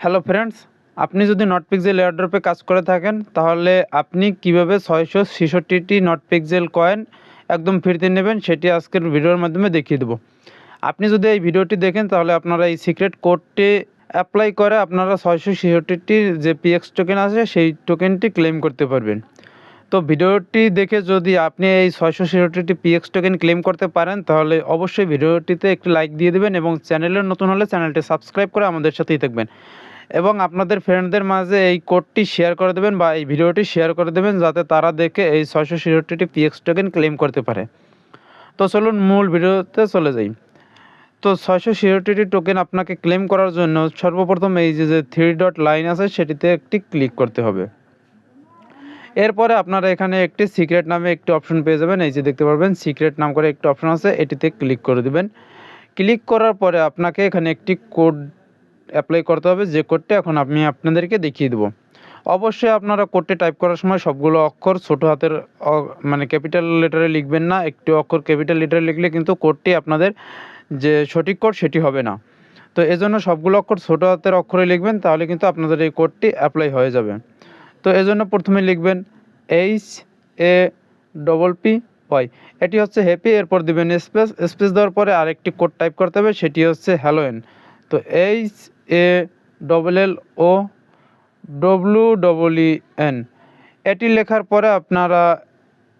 Hello friends, আপনি যদি not pixel এয়ারড্রপে কাজ করে থাকেন, তাহলে আপনি কীভাবে ছয়শো ছেষট্টিটি নট পিক্সেল কয়েন একদম ফ্রিতে নেবেন সেটি আজকের ভিডিওর মাধ্যমে দেখিয়ে দেবো। আপনি যদি এই ভিডিওটি দেখেন, তাহলে আপনারা এই সিক্রেট কোডটি অ্যাপ্লাই করে আপনারা ছয়শো ছেষট্টিটির যে পিএক্স টোকেন আছে, সেই টোকেনটি ক্লেম করতে পারবেন। তো ভিডিওটি দেখে যদি আপনি এই ছয়শো ছেষট্টিটি পিএক্স টোকেন ক্লেম করতে পারেন, তাহলে অবশ্যই ভিডিওটিতে একটি লাইক দিয়ে দেবেন এবং চ্যানেলের নতুন হলে চ্যানেলটি সাবস্ক্রাইব করে আমাদের সাথেই থাকবেন। এবং আপনাদের ফ্রেন্ডদের মাঝে এই কোডটি শেয়ার করে দেবেন বা এই ভিডিওটি শেয়ার করে দেবেন যাতে তারা দেখে এই ছয়শো ছেষট্টিটি পিএক্স টোকেন ক্লেম করতে পারে। তো চলুন মূল ভিডিওতে চলে যাই। তো ছয়শো ছেষট্টিটি টোকেন আপনাকে ক্লেম করার জন্য সর্বপ্রথম এই যে যে থ্রি ডট লাইন আছে, সেটিতে একটি ক্লিক করতে হবে। এরপরে আপনারা এখানে একটি সিক্রেট নামে একটি অপশন পেয়ে যাবেন। এই যে দেখতে পারবেন সিক্রেট নাম করে একটি অপশন আছে, এটিতে ক্লিক করে দিবেন। ক্লিক করার পরে আপনাকে এখানে একটি কোড অ্যাপ্লাই করতে হবে, যে কোডটি এখন আমি আপনাদেরকে দেখিয়ে দেবো। অবশ্যই আপনারা কোডটি টাইপ করার সময় সবগুলো অক্ষর ছোট হাতের মানে ক্যাপিটাল লেটারে লিখবেন না, একটি অক্ষর ক্যাপিটাল লেটারে লিখলে কিন্তু কোডটি আপনাদের যে সঠিক কোড সেটি হবে না। তো এজন্য সবগুলো অক্ষর ছোট হাতের অক্ষরে লিখবেন, তাহলে কিন্তু আপনাদের এই কোডটি অ্যাপ্লাই হয়ে যাবে। তো এজন্য প্রথমে লিখবেন H A double P Y এটি হচ্ছে হ্যাপি এরপর দিবেন স্পেস স্পেস দেওয়ার পরে আরেকটি কোড টাইপ করতে হবে, সেটি হচ্ছে হ্যালোয়েন তো H A double L O W double E N এটি লেখার পরে আপনারা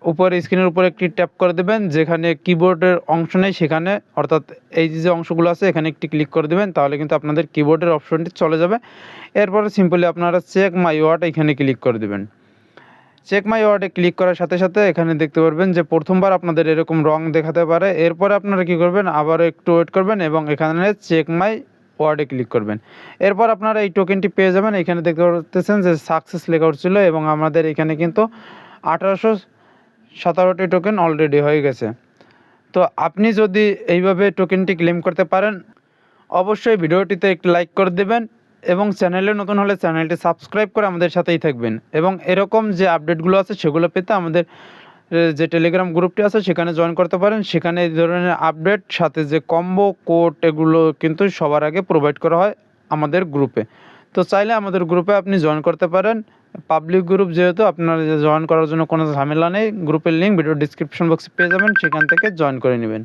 উপরে স্ক্রিনের উপরে একটি ট্যাপ করে দেবেন, যেখানে কিবোর্ডের অংশ নেই সেখানে, অর্থাৎ এই যে অংশগুলো আছে এখানে একটি ক্লিক করে দেবেন, তাহলে কিন্তু আপনাদের কিবোর্ডের অপশনটি চলে যাবে। এরপরে সিম্পলি আপনারা চেক মাই ওয়ার্ড এখানে ক্লিক করে দেবেন। চেক মাই ওয়ার্ডে ক্লিক করার সাথে সাথে এখানে দেখতে পারবেন যে প্রথমবার আপনাদের এরকম রং দেখাতে পারে। এরপরে আপনারা কি করবেন, আবারও একটু ওয়েট করবেন এবং এখানে চেক মাই ওয়ার্ডে ক্লিক করবেন। এরপর আপনারা এই টোকেনটি পেয়ে যাবেন। এখানে দেখতে পাচ্ছেন যে সাকসেস লেখা উঠছিল এবং আমাদের এখানে কিন্তু আঠারোশো সতেরোটি টোকেন অলরেডি হয়ে গেছে। তো আপনি যদি এইভাবে টোকেনটি ক্লেম করতে পারেন, অবশ্যই ভিডিওটিতে একটি লাইক করে দেবেন এবং চ্যানেলে নতুন হলে চ্যানেলটি সাবস্ক্রাইব করে আমাদের সাথেই থাকবেন। এবং এরকম যে আপডেটগুলো আছে, সেগুলো পেতে আমাদের যে টেলিগ্রাম গ্রুপটি আছে, সেখানে জয়েন করতে পারেন। সেখানে এই ধরনের আপডেট সাথে যে কম্বো কোড এগুলো কিন্তু সবার আগে প্রোভাইড করা হয় আমাদের গ্রুপে তো চাইলে আমাদের গ্রুপে আপনি জয়েন করতে পারেন। পাবলিক গ্রুপ যেহেতু, আপনার জয়েন করার জন্য কোনো ঝামেলা নেই। গ্রুপের লিঙ্ক ভিডিও ডিসক্রিপশন বক্সে পেয়ে যাবেন। সেখান থেকে জয়েন করে নেবেন।